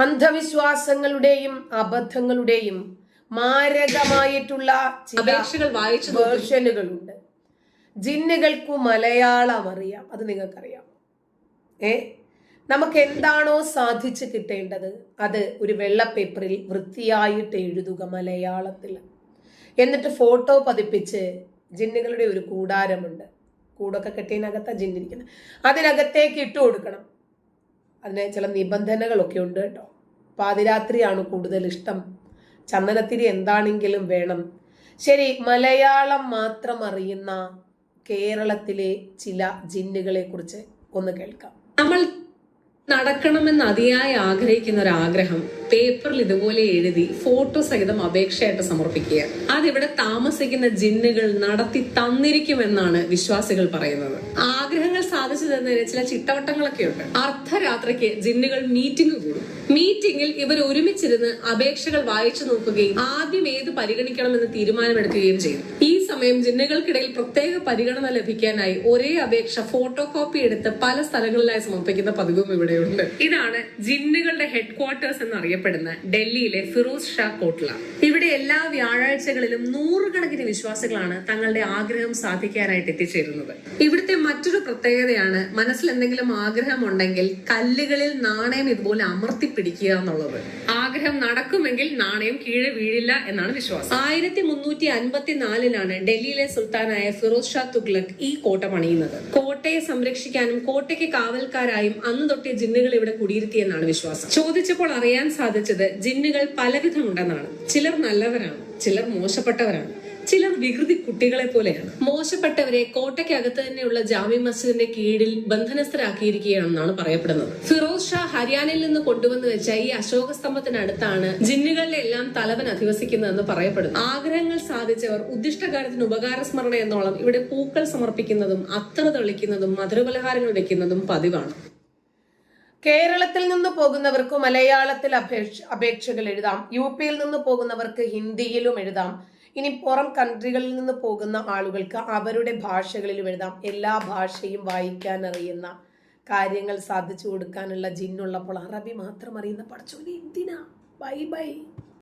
അന്ധവിശ്വാസങ്ങളുടെയും അബദ്ധങ്ങളുടെയും മാരകമായിട്ടുള്ള അപേക്ഷകൾ വായിച്ചു. വേർഷനുകളുണ്ട്. ജിന്നുകൾക്കു മലയാളം അറിയാം. അത് നിങ്ങൾക്കറിയാം. ഏ? നമുക്ക് എന്താണോ സാധിച്ചു കിട്ടേണ്ടത്? അത് ഒരു വെള്ള പേപ്പറിൽ വൃത്തിയായിട്ട് എഴുതുക മലയാളത്തിൽ. എന്നിട്ട് ഫോട്ടോ പതിപ്പിച്ച് ജിന്നുകളുടെ ഒരു കൂടാരമുണ്ട്. കൂടൊക്കെ കെട്ടിയതിനകത്താണ് ജിന്നിരിക്കുന്നത് അതിനകത്തേക്ക് ഇട്ട് കൊടുക്കണം. അതിന് ചില നിബന്ധനകളൊക്കെ ഉണ്ട് കേട്ടോ. പാതിരാത്രിയാണ് കൂടുതൽ ഇഷ്ടം. ചന്ദനത്തിരി എന്താണെങ്കിലും വേണം. ശരി മലയാളം മാത്രം അറിയുന്ന കേരളത്തിലെ ചില ജിന്നുകളെ കുറിച്ച് ഒന്ന് കേൾക്കാം. നമ്മൾ നടക്കണമെന്ന് അതിയായി ആഗ്രഹിക്കുന്ന ഒരു ആഗ്രഹം പേപ്പറിൽ ഇതുപോലെ എഴുതി ഫോട്ടോ സഹിതം അപേക്ഷയായിട്ട് സമർപ്പിക്കുക. അതിവിടെ താമസിക്കുന്ന ജിന്നുകൾ നടത്തി തന്നിരിക്കുമെന്നാണ് വിശ്വാസികൾ പറയുന്നത്. ആഗ്രഹങ്ങൾ സാധിച്ചു തന്നതിന് ചില ചിട്ടവട്ടങ്ങളൊക്കെ ഉണ്ട്. അർദ്ധരാത്രിക്ക് ജിന്നുകൾ മീറ്റിംഗ് കൂടും. മീറ്റിംഗിൽ ഇവർ ഒരുമിച്ചിരുന്ന് അപേക്ഷകൾ വായിച്ചു നോക്കുകയും ആദ്യം ഏത് പരിഗണിക്കണമെന്ന് തീരുമാനമെടുക്കുകയും ചെയ്യും. ഈ സമയം ജിന്നുകൾക്കിടയിൽ പ്രത്യേക പരിഗണന ലഭിക്കാനായി ഒരേ അപേക്ഷ ഫോട്ടോ കോപ്പി എടുത്ത് പല സ്ഥലങ്ങളിലായി സമർപ്പിക്കുന്ന പതിവും ഇവിടെയുണ്ട്. ഇതാണ് ജിന്നുകളുടെ ഹെഡ് ക്വാർട്ടേഴ്സ് എന്നറിയപ്പെടുന്ന ഡൽഹിയിലെ ഫിറോസ് ഷാ കോട്ട്ല. ഇവിടെ എല്ലാ വ്യാഴാഴ്ചകളിലും നൂറുകണക്കിന് വിശ്വാസികളാണ് തങ്ങളുടെ ആഗ്രഹം സാധിക്കാനായിട്ട് എത്തിച്ചേരുന്നത്. ഇവിടുത്തെ മറ്റൊരു പ്രത്യേകതയാണ് മനസ്സിൽ എന്തെങ്കിലും ആഗ്രഹം ഉണ്ടെങ്കിൽ കല്ലുകളിൽ നാണയം ഇതുപോലെ അമർത്തി പിടിക്കുക എന്നുള്ളത്. ആഗ്രഹം നടക്കുമെങ്കിൽ നാണയം കീഴെ വീഴില്ല എന്നാണ് വിശ്വാസം. ആയിരത്തി മുന്നൂറ്റി അൻപത്തിനാലിലാണ് ഡൽഹിയിലെ സുൽത്താനായ ഫിറോസ് ഷാ തുഗ്ലക് ഈ കോട്ട പണിയുന്നത്. കോട്ടയെ സംരക്ഷിക്കാനും കോട്ടയ്ക്ക് കാവൽക്കാരായും അന്ന് തൊട്ടേ ജിന്നുകൾ ഇവിടെ കുടിയിരുത്തിയെന്നാണ് വിശ്വാസം. ചോദിച്ചപ്പോൾ അറിയാൻ സാധിച്ചത് ജിന്നുകൾ പലവിധമുണ്ടെന്നാണ്. ചിലർ നല്ലവരാണ്. ചിലർ മോശപ്പെട്ടവരാണ്. ചിലർ വികൃതി കുട്ടികളെ പോലെയാണ്. മോശപ്പെട്ടവരെ കോട്ടയ്ക്കകത്ത് തന്നെയുള്ള ജാമ്യ മസ്ജിദിന്റെ കീഴിൽ ബന്ധനസ്ഥരാക്കിയിരിക്കുകയാണെന്നാണ് പറയപ്പെടുന്നത്. ഫിറോസ് ഷാ ഹരിയാനയിൽ നിന്ന് കൊണ്ടുവന്നു വെച്ച ഈ അശോക സ്തംഭത്തിനടുത്താണ് ജിന്നുകളുടെ എല്ലാം തലവൻ അധിവസിക്കുന്നതെന്ന് പറയപ്പെടുന്നു ആഗ്രഹങ്ങൾ സാധിച്ചവർ ഉദ്ദിഷ്ടകാലത്തിന് ഉപകാര സ്മരണ എന്നോളം ഇവിടെ പൂക്കൾ സമർപ്പിക്കുന്നതും അത്തറ തെളിക്കുന്നതും മധുരപലഹാരങ്ങൾ വെക്കുന്നതും പതിവാണ്. കേരളത്തിൽ നിന്ന് പോകുന്നവർക്ക് മലയാളത്തിൽ അപേക്ഷ അപേക്ഷകൾ എഴുതാം. യു പിയിൽ നിന്ന് പോകുന്നവർക്ക് ഹിന്ദിയിലും എഴുതാം. ഇനി പുറം കൺട്രികളിൽ നിന്ന് പോകുന്ന ആളുകൾക്ക് അവരുടെ ഭാഷകളിലും എഴുതാം. എല്ലാ ഭാഷയും വായിക്കാൻ അറിയുന്ന കാര്യങ്ങൾ സാധിച്ചു കൊടുക്കാനുള്ള ജിന്നുള്ളപ്പോൾ അറബി മാത്രം അറിയുന്ന പഠിച്ചോനെ. എന്തിനാ? Bye bye.